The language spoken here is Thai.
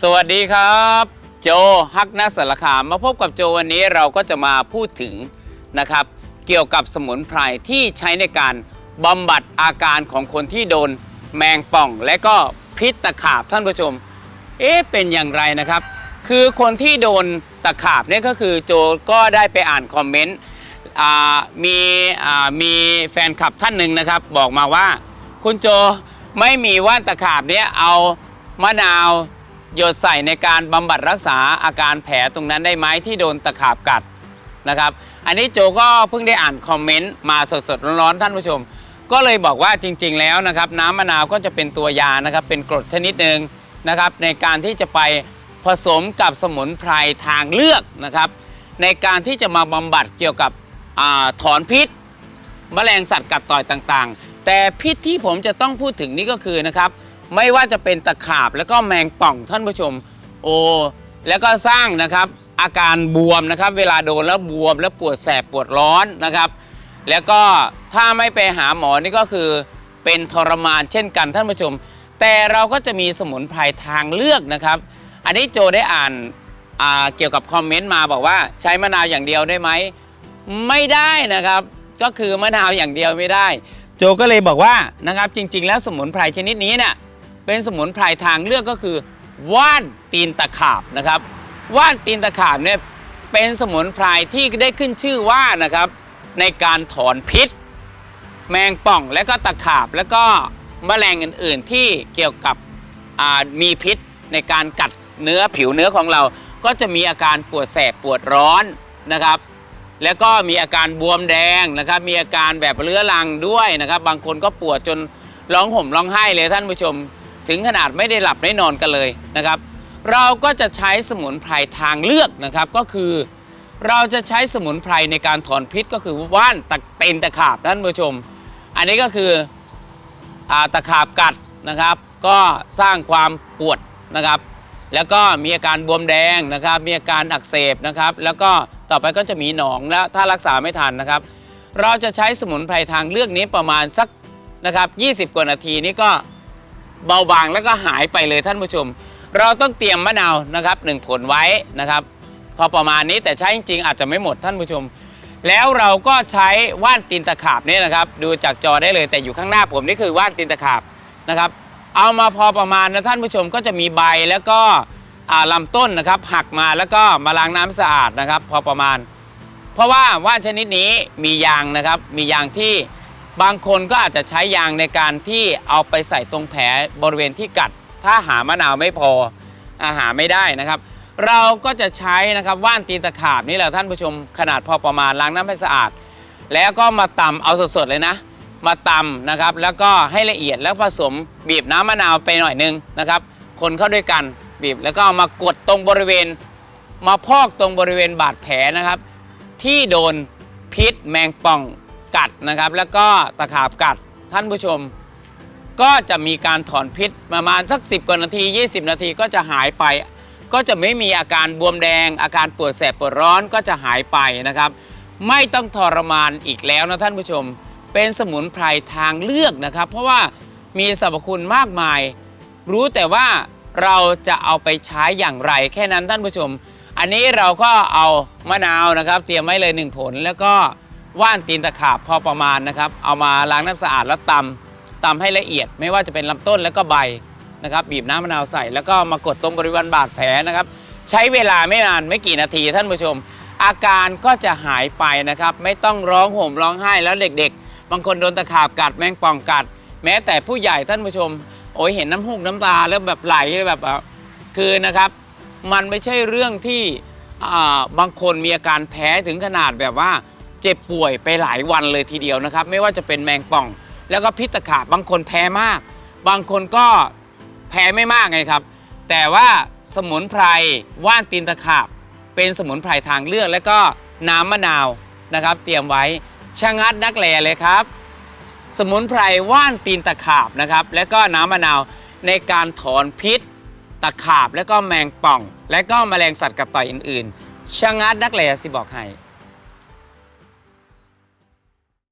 สวัสดีครับ โจฮักนัสารคามมาพบกับโจวันนี้เราก็จะมาพูดถึงนะครับ เกี่ยวกับสมุนไพรที่ใช้ในการบำบัดอาการของคนที่โดนแมงป่อง และก็พิษตะขาบท่านผู้ชม เอ๊ะเป็นอย่างไรนะครับ คือคนที่โดนตะขาบเนี่ยก็คือโจก็ได้ไปอ่านคอมเมนต์มีมีแฟนคลับท่านหนึ่งนะครับ บอกมาว่า คุณโจไม่มีว่านตะขาบเนี่ยเอามะนาว หยดใส่ในการบำบัดรักษาอาการแผลตรงนั้นได้ไหมที่โดนตะขาบกัดนะครับ อันนี้โจก็เพิ่งได้อ่านคอมเมนต์มาสดๆร้อนๆท่านผู้ชม ก็เลยบอกว่าจริง ๆ แล้วนะครับ น้ำมะนาวก็จะเป็นตัวยานะครับ เป็นกรดชนิดหนึ่งนะครับ ในการที่จะไปผสมกับสมุนไพรทางเลือกนะครับ ในการที่จะมาบำบัดเกี่ยวกับอถอนพิษแมลงสัตว์กัดต่อยต่างๆ แต่พิษที่ผมจะต้องพูดถึงนี่ก็คือนะครับ ไม่ว่าจะเป็นตะขาบแล้วก็แมงป่องท่านผู้ชม โอ้แล้วก็สร้างนะครับ อาการบวมนะครับ เวลาโดนแล้วบวมแล้วปวดแสบปวดร้อนนะครับ แล้วก็ถ้าไม่ไปหาหมอนี่ก็คือเป็นทรมานเช่นกันท่านผู้ชม แต่เราก็จะมีสมุนไพรทางเลือกนะครับ อันนี้โจได้อ่านเกี่ยวกับคอมเมนต์มาบอกว่าใช้มะนาวอย่างเดียวได้ไหมไม่ได้นะครับ ก็คือมะนาวอย่างเดียวไม่ได้ โจก็เลยบอกว่านะครับจริง ๆ แล้วสมุนไพรชนิดนี้เนี่ย เป็นสมุนไพรทางเลือกก็คือ ว่านตีนตะขาบนะครับ ว่านตีนตะขาบเนี่ยเป็นสมุนไพรที่ได้ขึ้นชื่อว่านะครับ ในการถอนพิษ แมงป่องและก็ตะขาบ แล้วก็แมลงอื่น ๆ ที่เกี่ยวกับมีพิษในการกัดเนื้อผิวเนื้อของเรา ก็จะมีอาการปวดแสบปวดร้อนนะครับ แล้วก็มีอาการบวมแดงนะครับ มีอาการแบบเรื้อรังด้วยนะครับ บางคนก็ปวดจนร้องห่มร้องไห้เลยท่านผู้ชม ถึงขนาดไม่ได้หลับได้นอนกันเลยนะครับ เราก็จะใช้สมุนไพรทางเลือกนะครับก็คือ เราจะใช้สมุนไพรในการถอนพิษก็คือว่านตะเต็นตะขาบท่านผู้ชม อันนี้ก็คืออตะขาบกัดนะครับ ก็สร้างความปวดนะครับ แล้วก็มีอาการบวมแดงนะครับ มีอาการอักเสบนะครับ แล้วก็ต่อไปก็จะมีหนองแล้วถ้ารักษาไม่ทันนะครับ เราจะใช้สมุนไพรทางเลือกนี้ประมาณสักนะครับ 20 กว่านาทีนี้ก็ เบาบางแล้วก็หายไปเลยท่านผู้ชม เราต้องเตรียมมะนาวนะครับหนึ่งผลไว้นะครับ พอประมาณนี้แต่ใช้จริงๆอาจจะไม่หมดท่านผู้ชม แล้วเราก็ใช้ว่านตีนตะขาบนี่นะครับ ดูจากจอได้เลยแต่อยู่ข้างหน้าผมนี่คือว่านตีนตะขาบนะครับ เอามาพอประมาณนะท่านผู้ชมก็จะมีใบแล้วก็อ่าลำต้นนะครับ หักมาแล้วก็มาล้างน้ำสะอาดนะครับ พอประมาณ เพราะว่าว่านชนิดนี้มียางนะครับ มียางที่ บางคนก็อาจจะใช้ยางในการที่เอาไปใส่ตรงแผลบริเวณที่กัด ถ้าหามะนาวไม่พออาหาไม่ได้นะครับ เราก็จะใช้นะครับว่านตีนตะขาบนี่แหละท่านผู้ชมขนาดพอประมาณล้างน้ำให้สะอาด แล้วก็มาตำเอาสดๆเลยนะ มาตำนะครับ แล้วก็ให้ละเอียดแล้วผสมบีบน้ำมะนาวไปหน่อยนึงนะครับ คนเข้าด้วยกันบีบแล้วก็เอามากดตรงบริเวณ มาพอกตรงบริเวณบาดแผลนะครับ ที่โดนพิษแมงป่อง กัดนะครับ แล้วก็ตะขาบกัดท่านผู้ชม ก็จะมีการถอนพิษประมาณสัก 10 กว่านาที 20 นาทีก็จะหายไป ก็จะไม่มีอาการบวมแดง อาการปวดแสบปวดร้อนก็จะหายไปนะครับ ไม่ต้องทรมานอีกแล้วนะท่านผู้ชม เป็นสมุนไพรทางเลือกนะครับ เพราะว่ามีสรรพคุณมากมาย รู้แต่ว่าเราจะเอาไปใช้อย่างไรแค่นั้นท่านผู้ชม อันนี้เราก็เอามะนาวนะครับ เตรียมไว้เลยหนึ่งผลแล้วก็ ว่านตีนตะขาบพอประมาณนะครับ เอามาล้างน้ำสะอาดแล้วตำตำให้ละเอียด ไม่ว่าจะเป็นลำต้นแล้วก็ใบนะครับ บีบน้ำมะนาวใส่ แล้วก็มากดตรงบริเวณบาดแผลนะครับ ใช้เวลาไม่นานไม่กี่นาทีท่านผู้ชม อาการก็จะหายไปนะครับ ไม่ต้องร้องห่มร้องไห้แล้วเด็ก ๆ บางคนโดนตะขาบกัดแมงป่องกัด แม้แต่ผู้ใหญ่ท่านผู้ชม โอ้ยเห็นน้ำหูกน้ำตาแล้วแบบไหลแบบอะคือนะครับ มันไม่ใช่เรื่องที่อ่าบางคนมีอาการแพ้ถึงขนาดแบบว่า เจ็บป่วยไปหลายวันเลยทีเดียวนะครับ ไม่ว่าจะเป็นแมงป่อง แล้วก็พิษตะขาบบางคนแพ้มาก บางคนก็แพ้ไม่มากไงครับ แต่ว่าสมุนไพรว่านตีนตะขาบ เป็นสมุนไพรทางเลือก แล้วก็น้ำมะนาวนะครับ เตรียมไว้ชะงัดนักแลเลยครับ สมุนไพรว่านตีนตะขาบนะครับ และก็น้ำมะนาวในการถอนพิษตะขาบ และก็แมงป่อง และก็แมลงสัตว์กัดต่อยอื่นๆชะงัดนักแลสิบอกให้